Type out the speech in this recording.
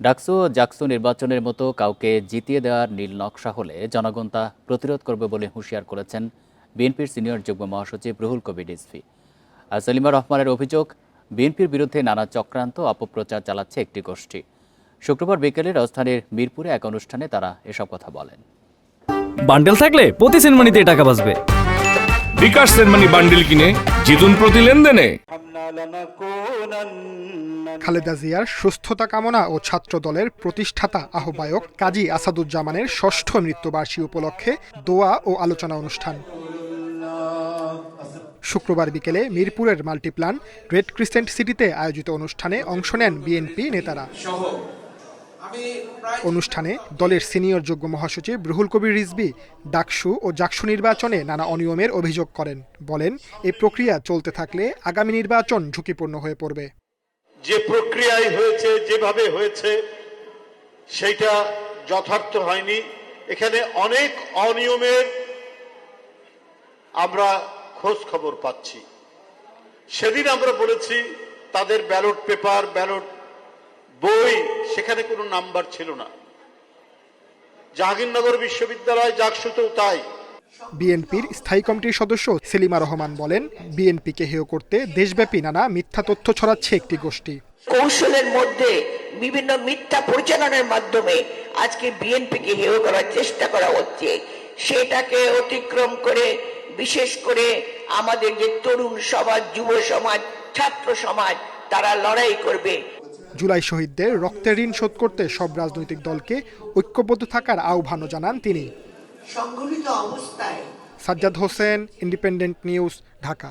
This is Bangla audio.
ডাকসু ও জাকসু নির্বাচনের মতো কাউকে জিতিয়ে দেওয়ার নীল নকশা হলে জনগণ তা প্রতিরোধ করবে বলে হুঁশিয়ার করেছেন বিএনপির সিনিয়র যুগ্ম মহাসচিব রুহুল কবির রিজভী। আর সলিমা রহমানের অভিযোগ বিএনপির বিরুদ্ধে নানা চক্রান্ত অপপ্রচার চালাচ্ছে একটি গোষ্ঠী। শুক্রবার বিকেলে রাজধানীর মিরপুরে এক অনুষ্ঠানে তারা এসব কথা বলেন। বান্ডেল থাকলে প্রতি সেনমানিতে টাকা বাঁচবে। বিকাশ সেনমানি বান্ডিল কিনে জিতুন প্রতি লেনদেনে। খালেদা জিয়ার সুস্থতা কামনা ও ছাত্র দলের প্রতিষ্ঠাতা আহ্বায়ক কাজী আসাদুজ্জামানের ষষ্ঠ মৃত্যুবার্ষিকী উপলক্ষে দোয়া ও আলোচনা অনুষ্ঠান। শুক্রবার বিকেলে মিরপুরের মাল্টিপ্লান রেড ক্রিসেন্ট সিটিতে আয়োজিত অনুষ্ঠানে অংশ নেন বিএনপি নেতারা। অনুষ্ঠানে দলের সিনিয়র যোগ্য মহাসচিব রুহুল কবির রিজবি ডাকসু ও জাকসু নির্বাচনে নানা অনিয়মের অভিযোগ করেন। বলেন এই প্রক্রিয়া চলতে থাকলে আগামী নির্বাচন ঝুঁকিপূর্ণ হয়ে পড়বে। যে প্রক্রিয়ায় হয়েছে, যেভাবে হয়েছে, সেইটা যথার্থ হয়নি। এখানে অনেক অনিয়মের আমরা খোঁজ খবর পাচ্ছি। সেদিন আমরা বলেছি, তাদের ব্যালট পেপার, ব্যালট বই, সেখানে কোনো নাম্বার ছিল না। জাহাঙ্গীরনগর বিশ্ববিদ্যালয় জাকসুতেও তাই। বিএনপির স্থায়ী কমিটির সদস্য সেলিমা রহমান বলেন বিএনপিকে হেয় করতে দেশব্যাপী নানা মিথ্যা তথ্য ছড়াচ্ছে একটি গোষ্ঠী। কৌশলের মধ্যে বিভিন্ন মিথ্যা পরিচালনার মাধ্যমে আজকে বিএনপিকে হেয় করার চেষ্টা করা হচ্ছে। সেটাকে অতিক্রম করে বিশেষ করে আমাদের যে তরুণ সমাজ যুব সমাজ ছাত্র সমাজ তারা লড়াই করবে। জুলাই শহীদদের রক্তের ঋণ শোধ করতে সব রাজনৈতিক দলকে ঐক্যবদ্ধ থাকার আহ্বানও জানান তিনি। সংগঠিত অবস্থায় সাজ্জাদ হোসেন ইন্ডিপেন্ডেন্ট নিউজ ঢাকা।